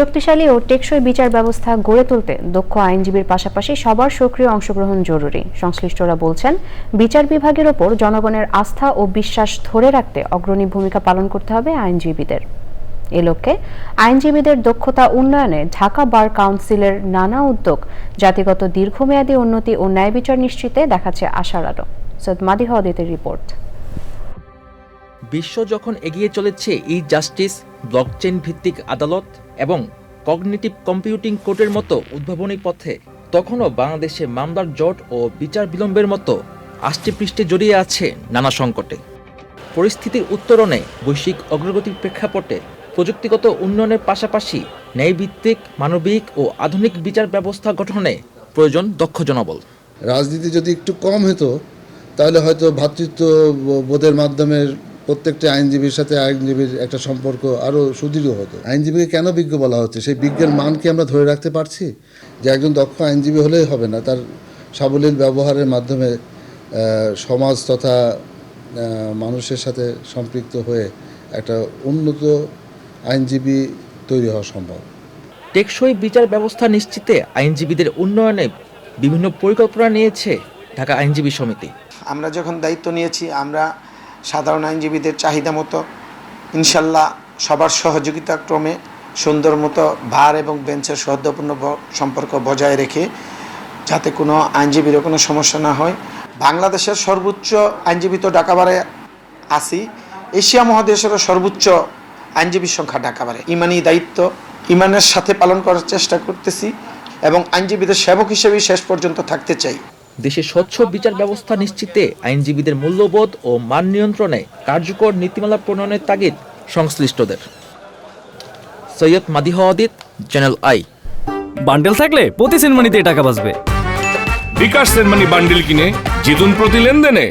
শক্তিশালী ও টেকসই বিচার ব্যবস্থা গড়ে তুলতে দক্ষ আইনজীবীর পাশাপাশি সবার সক্রিয় অংশগ্রহণ জরুরি। সংশ্লিষ্টরা বলছেন, বিচার বিভাগের ওপর জনগণের আস্থা ও বিশ্বাস ধরে রাখতে অগ্রণী ভূমিকা পালন করতে হবে আইনজীবীদের। এ লক্ষ্যে আইনজীবীদের দক্ষতা উন্নয়নে ঢাকা বার কাউন্সিলের নানা উদ্যোগ, জাতিগত দীর্ঘমেয়াদী উন্নতি ও ন্যায় বিচার নিশ্চিতে দেখাচ্ছে আশার আলো। সৈয়দ মাদি হওয়াদিতের রিপোর্ট। বিশ্ব যখন এগিয়ে চলেছে, ই জাস্টিস ব্লকচেন ভিত্তিক আদালত এবং কগনিটিভ কম্পিউটিং কোর্টের মতো উদ্ভাবনী পথে তখনও বাংলাদেশে মামলার জট ও বিচার বিলম্বের মতো আষ্টেপৃষ্ঠে জড়িয়ে আছে নানা সংকটে। পরিস্থিতির উত্তরণে বৈশ্বিক অগ্রগতির প্রেক্ষাপটে প্রযুক্তিগত উন্নয়নের পাশাপাশি ন্যায়ভিত্তিক, মানবিক ও আধুনিক বিচার ব্যবস্থা গঠনে প্রয়োজন দক্ষ জনবল। রাজনীতি যদি একটু কম হতো, তাহলে হয়তো ভ্রাতৃত্ব বোধের মাধ্যমে প্রত্যেকটা আইনজীবীর সাথে আইনজীবীর একটা সম্পর্ক আরও সুদৃঢ় হতো। আইনজীবীকে কেন বিজ্ঞ বলা হচ্ছে? সেই বিজ্ঞের মান কি আমরা ধরে রাখতে পারছি? যে একজন দক্ষ আইনজীবী হলেই হবে না। তার সাবলীল ব্যবহারের মাধ্যমে সমাজ তথা মানুষের সাথে সম্পৃক্ত হয়ে একটা উন্নত আইনজীবী তৈরি হওয়া সম্ভব। টেকসই বিচার ব্যবস্থা নিশ্চিতে আইনজীবীদের উন্নয়নে বিভিন্ন পরিকল্পনা নিয়েছে ঢাকা আইনজীবী সমিতি। আমরা যখন দায়িত্ব নিয়েছি আমরা সাধারণ আইনজীবীদের চাহিদা মতো, ইনশাল্লাহ সবার সহযোগিতা ক্রমে সুন্দর মতো ভার এবং বেঞ্চের সৌহার্দ্যপূর্ণ সম্পর্ক বজায় রেখে যাতে কোনো আইনজীবীরও কোনো সমস্যা না হয়। বাংলাদেশের সর্বোচ্চ আইনজীবী তো ডাকাবারে আসি এশিয়া মহাদেশেরও সর্বোচ্চ আইনজীবীর সংখ্যা ডাকাবারে ইমানি দায়িত্ব, ইমানের সাথে পালন করার চেষ্টা করতেছি এবং আইনজীবীদের সেবক হিসেবেই শেষ পর্যন্ত থাকতে চাই। দেশে স্বচ্ছ বিচার ব্যবস্থা নিশ্চিতে আইনজীবীদের মূল্যবোধ ও মান নিয়ন্ত্রণে কার্যকর নীতিমালা প্রণয়নের তাগিদ সংশ্লিষ্টদের। সৈয়দ মাদি হওয়াদিত চ্যানেল আই বান্ডেল থাকলে প্রতি সেনমানিতে টাকা বাঁচবে। বিকাশ সেনমানি বান্ডেল কিনে জিতুন প্রতি লেনদেনে।